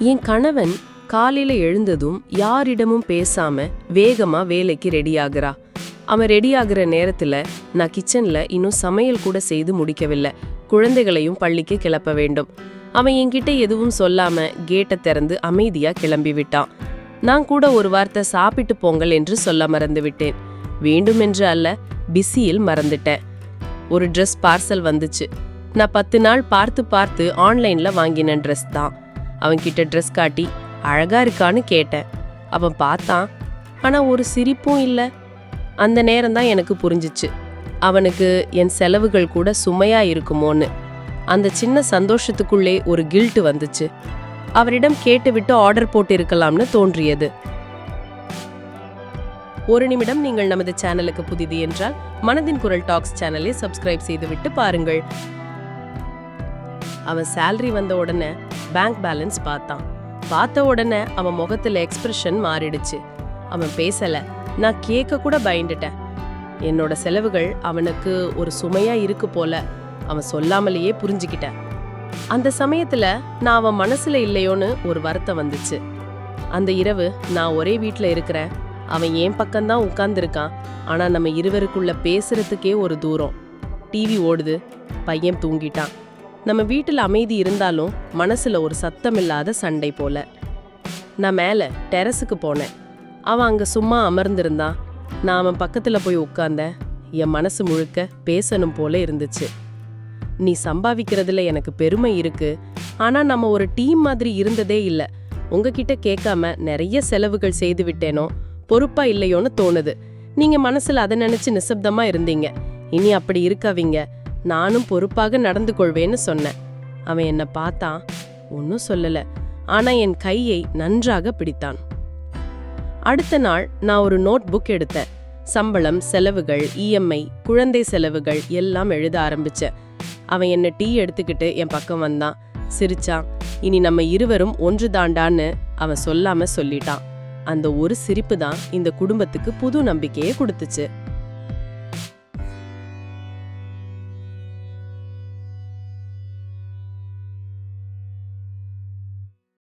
என் கணவன் காலையில எழுந்ததும் யாரிடமும் பேசாம வேகமா வேலைக்கு ரெடியாகிறா. அவன் ரெடியாகிற நேரத்துல நான் கிச்சன்ல இன்னும் சமையல் கூட செய்து முடிக்கவில்லை. குழந்தைகளையும் பள்ளிக்கு கிளப்ப வேண்டும். அவன் என்கிட்ட எதுவும் சொல்லாம கேட்டை திறந்து அமைதியா கிளம்பி விட்டான். நான் கூட ஒரு வார்த்தை சாப்பிட்டு போங்கள் என்று சொல்ல மறந்து விட்டேன். வேண்டுமென்று அல்ல பிஸியில் மறந்துட்டேன். ஒரு ட்ரெஸ் பார்சல் வந்துச்சு. நான் பத்து நாள் பார்த்து பார்த்து ஆன்லைன்ல வாங்கின ட்ரெஸ் தான். அவன்கிட்ட ட்ரெஸ் காட்டி அழகா இருக்கான்னு கேட்டேன். அவன் பார்த்தான். ஆனால் ஒரு சிரிப்பும் இல்லை. அந்த நேரம் தான் எனக்கு புரிஞ்சிச்சு. அவனுக்கு என் செலவுகள் கூட சுமையா இருக்குமோன்னு. அந்த சின்ன சந்தோஷத்துக்குள்ளே ஒரு கில்ட்டு வந்துச்சு. அவரிடம் கேட்டுவிட்டு ஆர்டர் போட்டு இருக்கலாம்னு தோன்றியது. ஒரு நிமிடம் நீங்கள் நமது சேனலுக்கு புதிது என்றால் மனதின் குரல் டாக்ஸ் சேனலை சப்ஸ்கிரைப் செய்துவிட்டு பாருங்கள். அவன் சேலரி வந்த உடனே பேங்க் பேலன்ஸ் பார்த்தான். பார்த்த உடனே அவன் முகத்துல எக்ஸ்பிரஷன் மாறிடுச்சு. அவன் பேசல. நான் கேட்க கூட பயந்துட்டேன். என்னோட செலவுகள் அவனுக்கு ஒரு சுமையா இருக்கு போல. அவன் சொல்லாமலேயே புரிஞ்சுக்கிட்டேன். அந்த சமயத்துல நான் அவன் மனசுல இல்லையோன்னு ஒரு வருத்தம் வந்துச்சு. அந்த இரவு நான் ஒரே வீட்ல இருக்கிறேன். அவன் என் பக்கம்தான் உட்கார்ந்துருக்கான். ஆனா நம்ம இருவருக்குள்ள பேசுறதுக்கே ஒரு தூரம். டிவி ஓடுது. பையன் தூங்கிட்டான். நம்ம வீட்டில் அமைதி இருந்தாலும் மனசில் ஒரு சத்தமில்லாத சண்டை போல. நான் மேலே டெரஸுக்கு போனேன். அவன் அங்கே சும்மா அமர்ந்திருந்தான் நான் அவன் பக்கத்தில் போய் உட்கார்ந்தேன். என் மனசு முழுக்க பேசணும் போல இருந்துச்சு. நீ சம்பாதிக்கிறதுல எனக்கு பெருமை இருக்கு. ஆனால் நம்ம ஒரு டீம் மாதிரி இருந்ததே இல்லை. உங்ககிட்ட கேட்காம நிறைய செலவுகள் செய்து விட்டேனோ? பொறுப்பா இல்லையோன்னு தோணுது. நீங்க மனசுல அதை நினைச்சு நிசப்தமா இருந்தீங்க. இனி அப்படி இருக்காவிங்க நானும் பொறுப்பாக நடந்து கொள்வேன்னு சொன்னேன். அவன் என்னை பார்த்தான் ஒன்றும் சொல்லலை. ஆனால் என் கையை நன்றாக பிடித்தான். அடுத்த நாள் நான் ஒரு நோட் புக் எடுத்தேன். சம்பளம் செலவுகள் இஎம்ஐ குழந்தை செலவுகள் எல்லாம் எழுத ஆரம்பித்தேன் அவன் என்னை டீ எடுத்துக்கிட்டு என் பக்கம் வந்தான். சிரிச்சான். இனி நம்ம இருவரும் ஒன்று தாண்டான்னு அவன் சொல்லாம சொல்லிட்டான். அந்த ஒரு சிரிப்பு தான் இந்த குடும்பத்துக்கு புது நம்பிக்கையை கொடுத்துச்சு.